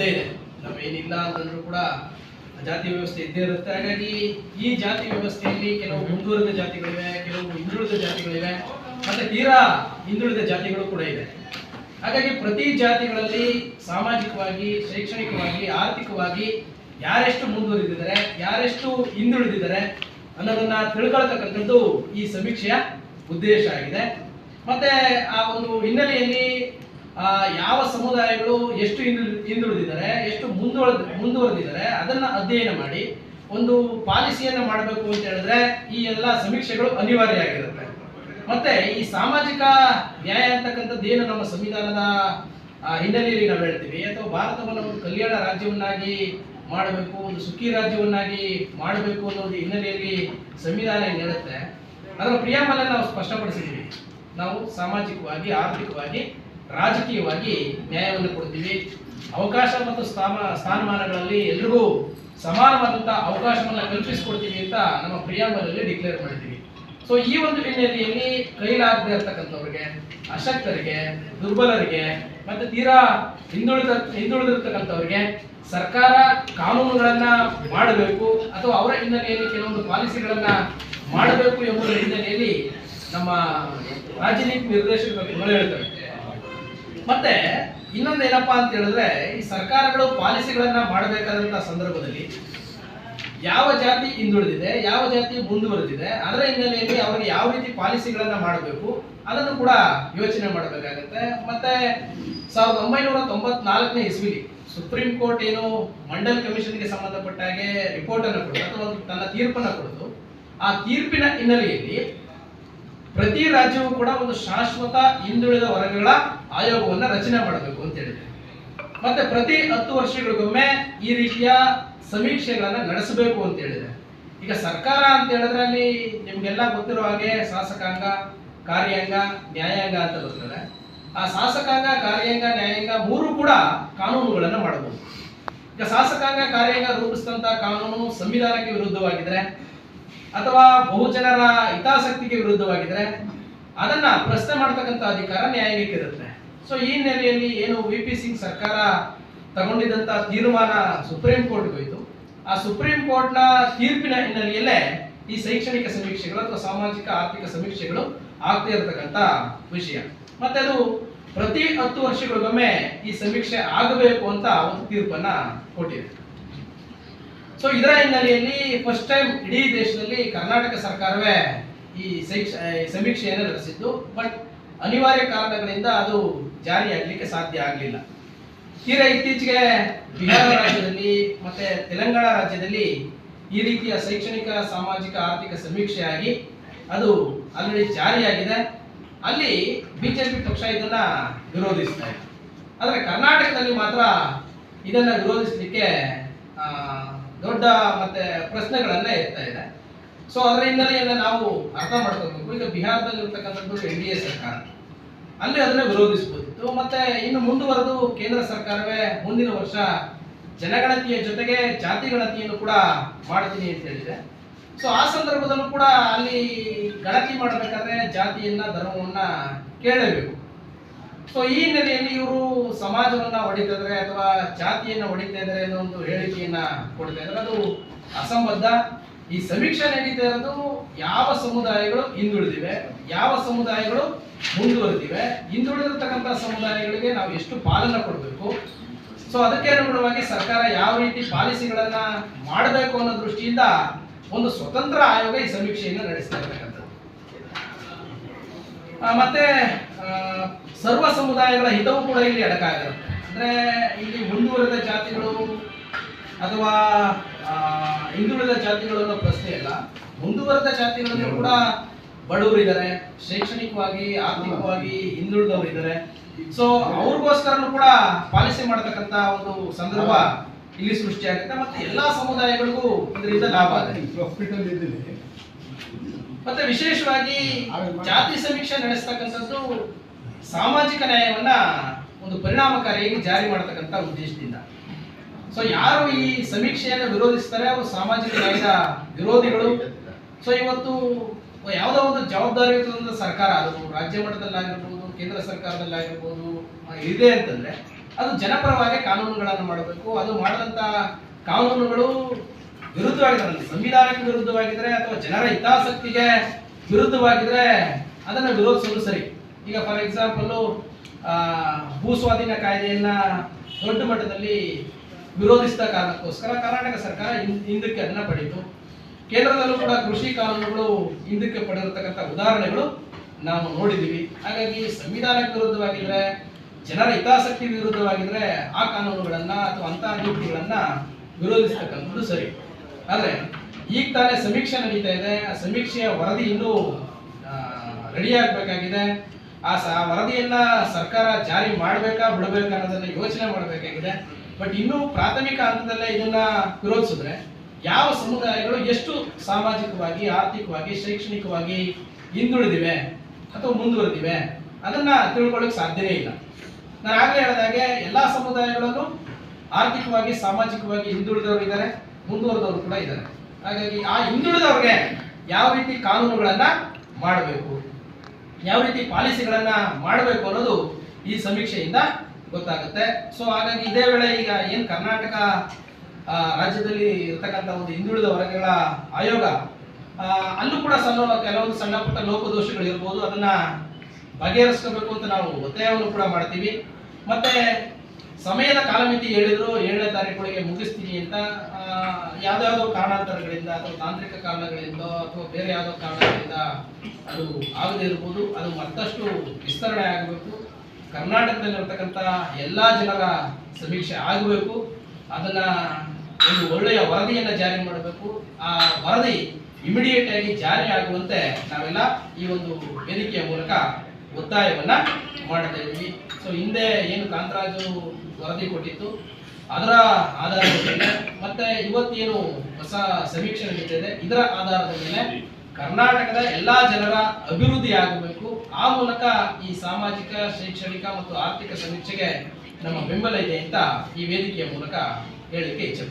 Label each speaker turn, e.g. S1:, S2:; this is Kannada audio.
S1: ಇದ್ದೇ ಇದೆ. ನಾವೇನಿಲ್ಲ ಅಂತಂದ್ರೂ ಕೂಡ ಜಾತಿ ವ್ಯವಸ್ಥೆ ಇದ್ದೇ ಇರುತ್ತೆ. ಹಾಗಾಗಿ ಈ ಜಾತಿ ವ್ಯವಸ್ಥೆಯಲ್ಲಿ ಕೆಲವು ಮುಂದುವರಿದ ಜಾತಿಗಳಿವೆ, ಕೆಲವು ಹಿಂದುಳಿದ ಜಾತಿಗಳಿವೆ, ಮತ್ತೆ ತೀರಾ ಹಿಂದುಳಿದ ಜಾತಿಗಳು ಕೂಡ ಇದೆ. ಹಾಗಾಗಿ ಪ್ರತಿ ಜಾತಿಗಳಲ್ಲಿ ಸಾಮಾಜಿಕವಾಗಿ, ಶೈಕ್ಷಣಿಕವಾಗಿ, ಆರ್ಥಿಕವಾಗಿ ಯಾರೆಷ್ಟು ಮುಂದುವರಿದಿದ್ದಾರೆ, ಯಾರೆಷ್ಟು ಹಿಂದುಳಿದಿದ್ದಾರೆ ಅನ್ನೋದನ್ನ ತಿಳ್ಕೊಳ್ತಕ್ಕಂಥದ್ದು ಈ ಸಮೀಕ್ಷೆಯ ಉದ್ದೇಶ ಆಗಿದೆ. ಮತ್ತೆ ಆ ಒಂದು ಹಿನ್ನೆಲೆಯಲ್ಲಿ ಯಾವ ಸಮುದಾಯಗಳು ಎಷ್ಟು ಹಿಂದುಳಿ, ಹಿಂದುಳಿದಿದ್ದಾರೆ, ಎಷ್ಟು ಮುಂದುವರೆದ, ಮುಂದುವರೆದಿದ್ದಾರೆ, ಅದನ್ನ ಅಧ್ಯಯನ ಮಾಡಿ, ಒಂದು ಪಾಲಿಸಿಯನ್ನು ಮಾಡಬೇಕು ಅಂತ ಹೇಳಿದ್ರೆ ಈ ಎಲ್ಲ ಸಮೀಕ್ಷೆಗಳು ಅನಿವಾರ್ಯ ಆಗಿರುತ್ತೆ. ಮತ್ತೆ ಈ ಸಾಮಾಜಿಕ ನ್ಯಾಯ ಅಂತಕ್ಕಂಥದ್ದು ಏನು ನಮ್ಮ ಸಂವಿಧಾನದ ಹಿನ್ನೆಲೆಯಲ್ಲಿ ನಾವು ಹೇಳ್ತೀವಿ? ಅಥವಾ ಭಾರತವನ್ನು ಒಂದು ಕಲ್ಯಾಣ ರಾಜ್ಯವನ್ನಾಗಿ ಮಾಡಬೇಕು, ಒಂದು ಸುಖಿ ರಾಜ್ಯವನ್ನಾಗಿ ಮಾಡಬೇಕು ಅನ್ನೋದು ಹಿನ್ನೆಲೆಯಲ್ಲಿ ಸಂವಿಧಾನ ಏನು ಹೇಳುತ್ತೆ? ಅದರ ಪ್ರಿಯಾಮಲ್ಲ ನಾವು ಸ್ಪಷ್ಟಪಡಿಸಿದ್ದೀವಿ. ನಾವು ಸಾಮಾಜಿಕವಾಗಿ, ಆರ್ಥಿಕವಾಗಿ ರಾಜಕೀಯವಾಗಿ ನ್ಯಾಯವನ್ನು ಕೊಡ್ತೀವಿ. ಅವಕಾಶ ಮತ್ತು ಸ್ಥಾನ ಸ್ಥಾನಮಾನಗಳಲ್ಲಿ ಎಲ್ರಿಗೂ ಸಮಾನವಾದಂತಹ ಅವಕಾಶವನ್ನು ಕಲ್ಪಿಸಿಕೊಡ್ತೀವಿ ಅಂತ ನಮ್ಮ ಪ್ರಿಯಾಂಬಲಲ್ಲಿ ಡಿಕ್ಲೇರ್ ಮಾಡಿದ್ದೀವಿ ಸೊ ಈ ಒಂದು ಹಿನ್ನೆಲೆಯಲ್ಲಿ ಕೈಲಾಗದೆ ಇರ್ತಕ್ಕಂಥವ್ರಿಗೆ, ಅಶಕ್ತರಿಗೆ, ದುರ್ಬಲರಿಗೆ ಮತ್ತೆ ತೀರಾ ಹಿಂದುಳಿದ, ಹಿಂದುಳಿದಿರ್ತಕ್ಕಂಥವ್ರಿಗೆ ಸರ್ಕಾರ ಕಾನೂನುಗಳನ್ನ ಮಾಡಬೇಕು ಅಥವಾ ಅವರ ಹಿನ್ನೆಲೆಯಲ್ಲಿ ಕೆಲವೊಂದು ಪಾಲಿಸಿಗಳನ್ನ ಮಾಡಬೇಕು ಎಂಬುದರ ಹಿನ್ನೆಲೆಯಲ್ಲಿ ನಮ್ಮ ರಾಜ್ಯ ನೀತಿ ನಿರ್ದೇಶಕರು ಹೇಳ್ತಾರೆ. ಮತ್ತೆ ಇನ್ನೊಂದು ಏನಪ್ಪಾ ಅಂತ ಹೇಳಿದ್ರೆ, ಈ ಸರ್ಕಾರಗಳು ಪಾಲಿಸಿಗಳನ್ನ ಮಾಡಬೇಕಾದಂತ ಸಂದರ್ಭದಲ್ಲಿ ಯಾವ ಜಾತಿ ಹಿಂದುಳಿದಿದೆ, ಯಾವ ಜಾತಿ ಮುಂದುವರೆದಿದೆ, ಅದರ ಹಿನ್ನೆಲೆಯಲ್ಲಿ ಅವರಿಗೆ ಯಾವ ರೀತಿ ಪಾಲಿಸಿಗಳನ್ನ ಮಾಡಬೇಕು ಅದನ್ನು ಕೂಡ ಯೋಚನೆ ಮಾಡಬೇಕಾಗತ್ತೆ. ಮತ್ತೆ ಸಾವಿರದ ಒಂಬೈನೂರ ತೊಂಬತ್ನಾಲ್ಕನೇ ಇಸ್ವಿಲಿ ಸುಪ್ರೀಂ ಕೋರ್ಟ್ ಏನು ಮಂಡಲ್ ಕಮಿಷನ್ಗೆ ಸಂಬಂಧಪಟ್ಟ ಹಾಗೆ ರಿಪೋರ್ಟ್ ಅನ್ನು ಕೊಡ್ತು, ಅಥವಾ ತನ್ನ ತೀರ್ಪನ್ನ ಕೊಡ್ತು. ಆ ತೀರ್ಪಿನ ಹಿನ್ನೆಲೆಯಲ್ಲಿ ಪ್ರತಿ ರಾಜ್ಯವೂ ಕೂಡ ಒಂದು ಶಾಶ್ವತ ಹಿಂದುಳಿದ ವರ್ಗಗಳ ಆಯೋಗವನ್ನ ರಚನೆ ಮಾಡಬೇಕು ಅಂತ ಹೇಳಿದೆ ಮತ್ತೆ ಪ್ರತಿ ಹತ್ತು ವರ್ಷಗಳಿಗೊಮ್ಮೆ ಈ ರೀತಿಯ ಸಮೀಕ್ಷೆಗಳನ್ನ ನಡೆಸಬೇಕು ಅಂತ ಹೇಳಿದೆ ಈಗ ಸರ್ಕಾರ ಅಂತ ಹೇಳಿದ್ರೆ ಅಲ್ಲಿ ನಿಮ್ಗೆಲ್ಲ ಗೊತ್ತಿರೋ ಹಾಗೆ ಶಾಸಕಾಂಗ, ಕಾರ್ಯಾಂಗ, ನ್ಯಾಯಾಂಗ ಅಂತ ಬರ್ತದೆ. ಆ ಶಾಸಕಾಂಗ, ಕಾರ್ಯಾಂಗ, ನ್ಯಾಯಾಂಗ ಮೂರು ಕೂಡ ಕಾನೂನುಗಳನ್ನು ಮಾಡಬಹುದು. ಈಗ ಶಾಸಕಾಂಗ, ಕಾರ್ಯಾಂಗ ರೂಪಿಸಿದಂತ ಕಾನೂನು ಸಂವಿಧಾನಕ್ಕೆ ವಿರುದ್ಧವಾಗಿದ್ರೆ ಅಥವಾ ಬಹುಜನರ ಹಿತಾಸಕ್ತಿಗೆ ವಿರುದ್ಧವಾಗಿದ್ರೆ ಅದನ್ನ ಪ್ರಶ್ನೆ ಮಾಡ್ತಕ್ಕಂಥ ಅಧಿಕಾರ ನ್ಯಾಯಾಂಗಕ್ಕೆ ಇರುತ್ತೆ. ಸೊ ಈ ಹಿನ್ನೆಲೆಯಲ್ಲಿ ಏನು ವಿ ಪಿ ಸಿಂಗ್ ಸರ್ಕಾರ ತಗೊಂಡಿದ್ದಂತ ತೀರ್ಮಾನ ಸುಪ್ರೀಂ ಕೋರ್ಟ್ ಹೋಯಿತು. ಆ ಸುಪ್ರೀಂ ಕೋರ್ಟ್ನ ತೀರ್ಪಿನ ಹಿನ್ನೆಲೆಯಲ್ಲೇ ಈ ಶೈಕ್ಷಣಿಕ ಸಮೀಕ್ಷೆಗಳು ಅಥವಾ ಸಾಮಾಜಿಕ ಆರ್ಥಿಕ ಸಮೀಕ್ಷೆಗಳು ಆಗ್ತಾ ಇರತಕ್ಕಂತ ವಿಷಯ. ಮತ್ತೆ ಅದು ಪ್ರತಿ ಹತ್ತು ವರ್ಷಗಳಿಗೊಮ್ಮೆ ಈ ಸಮೀಕ್ಷೆ ಆಗಬೇಕು ಅಂತ ಒಂದು ತೀರ್ಪನ್ನ ಕೊಟ್ಟಿದೆ. ಸೊ ಇದರ ಹಿನ್ನೆಲೆಯಲ್ಲಿ ಫಸ್ಟ್ ಟೈಮ್ ಇಡೀ ದೇಶದಲ್ಲಿ ಕರ್ನಾಟಕ ಸರ್ಕಾರವೇ ಈ ಸಮೀಕ್ಷೆಯನ್ನು ನಡೆಸಿದ್ದು. ಬಟ್ ಅನಿವಾರ್ಯ ಕಾರಣಗಳಿಂದ ಅದು ಜಾರಿಯಾಗಲಿಕ್ಕೆ ಸಾಧ್ಯ ಆಗಲಿಲ್ಲ. ತೀರಾ ಇತ್ತೀಚೆಗೆ ಬಿಹಾರ ರಾಜ್ಯದಲ್ಲಿ ಮತ್ತೆ ತೆಲಂಗಾಣ ರಾಜ್ಯದಲ್ಲಿ ಈ ರೀತಿಯ ಶೈಕ್ಷಣಿಕ, ಸಾಮಾಜಿಕ, ಆರ್ಥಿಕ ಸಮೀಕ್ಷೆ ಆಗಿ ಅದು ಆಲ್ರೆಡಿ ಜಾರಿಯಾಗಿದೆ. ಅಲ್ಲಿ ಬಿಜೆಪಿ ಪಕ್ಷ ಇದನ್ನ ವಿರೋಧಿಸ್ತಾ ಇದೆ. ಆದರೆ ಕರ್ನಾಟಕದಲ್ಲಿ ಮಾತ್ರ ಇದನ್ನ ವಿರೋಧಿಸಲಿಕ್ಕೆ ದೊಡ್ಡ ಮತ್ತೆ ಪ್ರಶ್ನೆಗಳನ್ನ ಇರ್ತಾ ಇದೆ. ಸೊ ಅದರ ಹಿನ್ನೆಲೆಯನ್ನ ನಾವು ಅರ್ಥ ಮಾಡ್ಕೋಬೇಕು. ಈಗ ಬಿಹಾರದಲ್ಲಿ ಇರ್ತಕ್ಕಂಥದ್ದು ಎನ್ ಡಿ ಎ ಸರ್ಕಾರ. ಅಲ್ಲಿ ಅದನ್ನ ವಿರೋಧಿಸಬಹುದಿತ್ತು ಮತ್ತೆ ಇನ್ನು ಮುಂದುವರೆದು ಕೇಂದ್ರ ಸರ್ಕಾರವೇ ಮುಂದಿನ ವರ್ಷ ಜನಗಣತಿಯ ಜೊತೆಗೆ ಜಾತಿ ಗಣತಿಯನ್ನು ಕೂಡ ಮಾಡ್ತೀನಿ ಅಂತ ಹೇಳಿದೆ. ಸೊ, ಆ ಸಂದರ್ಭದಲ್ಲೂ ಕೂಡ ಅಲ್ಲಿ ಗಣತಿ ಮಾಡಬೇಕಾದ್ರೆ ಜಾತಿಯನ್ನ, ಧರ್ಮವನ್ನ ಕೇಳಬೇಕು. ಸೊ, ಈ ಹಿನ್ನೆಲೆಯಲ್ಲಿ ಇವರು ಸಮಾಜವನ್ನ ಹೊಡಿತಾ ಅಥವಾ ಜಾತಿಯನ್ನ ಹೊಡಿತಾ ಅನ್ನೋ ಒಂದು ಹೇಳಿಕೆಯನ್ನ ಕೊಡ್ತಾ ಇದ್ದಾರೆ. ಅದು ಅಸಂಬದ್ಧ. ಈ ಸಮೀಕ್ಷೆ ನಡೀತಾ ಇರೋದು ಯಾವ ಸಮುದಾಯಗಳು ಹಿಂದುಳಿದಿವೆ, ಯಾವ ಸಮುದಾಯಗಳು ಮುಂದುವರೆದಿವೆ, ಹಿಂದುಳಿದಿರ್ತಕ್ಕಂಥ ಸಮುದಾಯಗಳಿಗೆ ನಾವು ಎಷ್ಟು ಪಾಲನೆ ಕೊಡಬೇಕು? ಸೊ ಅದಕ್ಕೆ ಅನುಗುಣವಾಗಿ ಸರ್ಕಾರ ಯಾವ ರೀತಿ ಪಾಲಿಸಿಗಳನ್ನ ಮಾಡಬೇಕು ಅನ್ನೋ ದೃಷ್ಟಿಯಿಂದ ಒಂದು ಸ್ವತಂತ್ರ ಆಯೋಗ ಈ ಸಮೀಕ್ಷೆಯನ್ನು ನಡೆಸ್ತಾ ಇರ್ತಕ್ಕಂಥದ್ದು. ಮತ್ತೆ ಸರ್ವ ಸಮುದಾಯಗಳ ಹಿತವೂ ಕೂಡ ಇಲ್ಲಿ ಅಡಕಾಗಿರುತ್ತೆ. ಅಂದ್ರೆ, ಇಲ್ಲಿ ಮುಂದುವರೆದ ಜಾತಿಗಳು ಅಥವಾ ಹಿಂದುಳಿದ ಜಾತಿಗಳು ಅನ್ನೋ ಪ್ರಶ್ನೆ ಅಲ್ಲ ಮುಂದುವರೆದ ಜಾತಿಗಳಲ್ಲಿ ಕೂಡ ಬಡವರಿದ್ದಾರೆ ಶೈಕ್ಷಣಿಕವಾಗಿ, ಆರ್ಥಿಕವಾಗಿ ಹಿಂದುಳಿದವರು ಇದ್ದಾರೆ ಸೊ ಅವ್ರಿಗೋಸ್ಕರನು ಕೂಡ ಪಾಲಿಸಿ ಮಾಡತಕ್ಕಂತ ಒಂದು ಸಂದರ್ಭ ಇಲ್ಲಿ ಸೃಷ್ಟಿಯಾಗುತ್ತೆ ಮತ್ತೆ ಎಲ್ಲಾ ಸಮುದಾಯಗಳಿಗೂ ಇದರಿಂದ ಲಾಭ ಆಗುತ್ತೆ. ಮತ್ತೆ ವಿಶೇಷವಾಗಿ ಜಾತಿ ಸಮೀಕ್ಷೆ ನಡೆಸ್ತಕ್ಕಂಥದ್ದು ಸಾಮಾಜಿಕ ನ್ಯಾಯವನ್ನ ಒಂದು ಪರಿಣಾಮಕಾರಿಯಾಗಿ ಜಾರಿ ಮಾಡತಕ್ಕಂತ ಉದ್ದೇಶದಿಂದ. ಸೊ ಯಾರು ಈ ಸಮೀಕ್ಷೆಯನ್ನು ವಿರೋಧಿಸ್ತಾರೆ, ಅವರು ಸಾಮಾಜಿಕ ನ್ಯಾಯದ ವಿರೋಧಿಗಳು. ಸೊ ಇವತ್ತು ಯಾವುದೋ ಒಂದು ಜವಾಬ್ದಾರಿಯುತ ಸರ್ಕಾರ, ಅದು ರಾಜ್ಯ ಮಟ್ಟದಲ್ಲಾಗಿರ್ಬೋದು, ಕೇಂದ್ರ ಸರ್ಕಾರದಲ್ಲಾಗಿರ್ಬೋದು ಇದೆ ಅಂತಂದ್ರೆ ಅದು ಜನಪರವಾಗಿ ಕಾನೂನುಗಳನ್ನು ಮಾಡಬೇಕು. ಅದು ಮಾಡಿದಂತ ಕಾನೂನುಗಳು ವಿರುದ್ಧವಾಗಿದ್ರೆ ಸಂವಿಧಾನಕ್ಕೆ ವಿರುದ್ಧವಾಗಿದ್ರೆ ಅಥವಾ ಜನರ ಹಿತಾಸಕ್ತಿಗೆ ವಿರುದ್ಧವಾಗಿದ್ರೆ ಅದನ್ನ ವಿರೋಧಿಸಲು ಸರಿ. ಈಗ ಫಾರ್ ಎಕ್ಸಾಂಪಲ್ ಭೂ ಸ್ವಾಧೀನ ಕಾಯ್ದೆಯನ್ನ ದೊಡ್ಡ ಮಟ್ಟದಲ್ಲಿ ವಿರೋಧಿಸಿದ ಕಾರಣಕ್ಕೋಸ್ಕರ ಕರ್ನಾಟಕ ಸರ್ಕಾರ ಹಿಂದಕ್ಕೆ ಅದನ್ನ ಪಡೆಯಿತು. ಕೇಂದ್ರದಲ್ಲೂ ಕೂಡ ಕೃಷಿ ಕಾನೂನುಗಳು ಹಿಂದಕ್ಕೆ ಪಡೆದಿರತಕ್ಕಂಥ ಉದಾಹರಣೆಗಳು ನಾವು ನೋಡಿದ್ದೀವಿ. ಹಾಗಾಗಿ ಸಂವಿಧಾನಕ್ಕೆ ವಿರುದ್ಧವಾಗಿದ್ರೆ, ಜನರ ಹಿತಾಸಕ್ತಿ ವಿರುದ್ಧವಾಗಿದ್ರೆ ಆ ಕಾನೂನುಗಳನ್ನ ಅಥವಾ ಅಂತಹ ನೀತಿಗಳನ್ನ ವಿರೋಧಿಸ್ತಕ್ಕಂಥದ್ದು ಸರಿ. ಆದರೆ ಈಗ ತಾನೇ ಸಮೀಕ್ಷೆ ನಡೀತಾ ಇದೆ. ಆ ಸಮೀಕ್ಷೆಯ ವರದಿ ಇನ್ನೂ ರೆಡಿ ಆಗಬೇಕಾಗಿದೆ. ಆ ವರದಿಯನ್ನ ಸರ್ಕಾರ ಜಾರಿ ಮಾಡಬೇಕಾ ಬಿಡಬೇಕಾ ಅನ್ನೋದನ್ನ ಯೋಚನೆ ಮಾಡಬೇಕಾಗಿದೆ. ಬಟ್ ಇನ್ನೂ ಪ್ರಾಥಮಿಕ ಹಂತದಲ್ಲೇ ಇದನ್ನ ವಿರೋಧಿಸಿದ್ರೆ ಯಾವ ಸಮುದಾಯಗಳು ಎಷ್ಟು ಸಾಮಾಜಿಕವಾಗಿ, ಆರ್ಥಿಕವಾಗಿ, ಶೈಕ್ಷಣಿಕವಾಗಿ ಹಿಂದುಳಿದಿವೆ ಅಥವಾ ಮುಂದುವರೆದಿವೆ ಅದನ್ನ ತಿಳ್ಕೊಳ್ಳೋಕೆ ಸಾಧ್ಯನೇ ಇಲ್ಲ. ನಾನು ಆಗಲೇ ಹೇಳಿದಾಗೆ ಎಲ್ಲಾ ಸಮುದಾಯಗಳಲ್ಲೂ ಆರ್ಥಿಕವಾಗಿ, ಸಾಮಾಜಿಕವಾಗಿ ಹಿಂದುಳಿದವರು ಇದ್ದಾರೆ ಮುಂದುವರೆದವರು ಕೂಡ ಇದ್ದಾರೆ ಹಾಗಾಗಿ ಆ ಹಿಂದುಳಿದವ್ರಿಗೆ ಯಾವ ರೀತಿ ಕಾನೂನುಗಳನ್ನ ಮಾಡಬೇಕು, ಯಾವ ರೀತಿ ಪಾಲಿಸಿಗಳನ್ನ ಮಾಡಬೇಕು ಅನ್ನೋದು ಈ ಸಮೀಕ್ಷೆಯಿಂದ ಗೊತ್ತಾಗುತ್ತೆ. ಸೊ ಹಾಗಾಗಿ ಇದೇ ವೇಳೆ ಈಗ ಏನು ಕರ್ನಾಟಕ ರಾಜ್ಯದಲ್ಲಿ ಇರ್ತಕ್ಕಂಥ ಒಂದು ಹಿಂದುಳಿದ ವರ್ಗಗಳ ಆಯೋಗ ಅಲ್ಲೂ ಕೂಡ ಸಣ್ಣ ಕೆಲವೊಂದು ಸಣ್ಣ ಪುಟ್ಟ ಲೋಪದೋಷಗಳು ಇರ್ಬೋದು. ಅದನ್ನ ಬಗೆಹರಿಸ್ಕೋಬೇಕು ಅಂತ ನಾವು ಒತ್ತಾಯವನ್ನು ಕೂಡ ಮಾಡ್ತೀವಿ. ಮತ್ತೆ ಸಮಯದ ಕಾಲಮಿತಿ ಹೇಳಿದ್ರು ಏಳನೇ ತಾರೀಕೊಳಗೆ ಮುಗಿಸ್ತೀನಿ ಅಂತ ಯಾವ್ದಾವ್ದೋ ಕಾರಣಾಂತರಗಳಿಂದ ಅಥವಾ ತಾಂತ್ರಿಕ ಕಾರಣಗಳಿಂದ ಅಥವಾ ಬೇರೆ ಯಾವುದೋ ಕಾರಣಗಳಿಂದ ಅದು ಆಗದೇ ಇರ್ಬೋದು. ಅದು ಮತ್ತಷ್ಟು ವಿಸ್ತರಣೆ ಆಗಬೇಕು. ಕರ್ನಾಟಕದಲ್ಲಿರ್ತಕ್ಕಂಥ ಎಲ್ಲ ಜನರ ಸಮೀಕ್ಷೆ ಆಗಬೇಕು. ಅದನ್ನ ಒಂದು ಒಳ್ಳೆಯ ವರದಿಯನ್ನು ಜಾರಿ ಮಾಡಬೇಕು. ಆ ವರದಿ ಇಮಿಡಿಯೇಟ್ ಆಗಿ ಜಾರಿ ಆಗುವಂತೆ ನಾವೆಲ್ಲ ಈ ಒಂದು ವೇದಿಕೆಯ ಮೂಲಕ ಒತ್ತಾಯವನ್ನ ಮಾಡ್ತಾ ಇದ್ದೀವಿ. ಸೊ ಹಿಂದೆ ಏನು ಕಾಂತರಾಜು ವರದಿ ಕೊಟ್ಟಿತ್ತು, ಅದರ ಆಧಾರದ ಮೇಲೆ ಮತ್ತೆ ಇವತ್ತೇನು ಹೊಸ ಸಮೀಕ್ಷೆ ನಡೀತಾ ಇದೆ, ಇದರ ಆಧಾರದ ಮೇಲೆ ಕರ್ನಾಟಕದ ಎಲ್ಲಾ ಜನರ ಅಭಿವೃದ್ಧಿ ಆಗಬೇಕು ಆ ಮೂಲಕ ಈ ಸಾಮಾಜಿಕ, ಶೈಕ್ಷಣಿಕ ಮತ್ತು ಆರ್ಥಿಕ ಸಮೀಕ್ಷೆಗೆ ನಮ್ಮ ಬೆಂಬಲ ಇದೆ ಅಂತ ಈ ವೇದಿಕೆಯ ಮೂಲಕ ಹೇಳಲಿಕ್ಕೆ ಇಚ್ಛೆ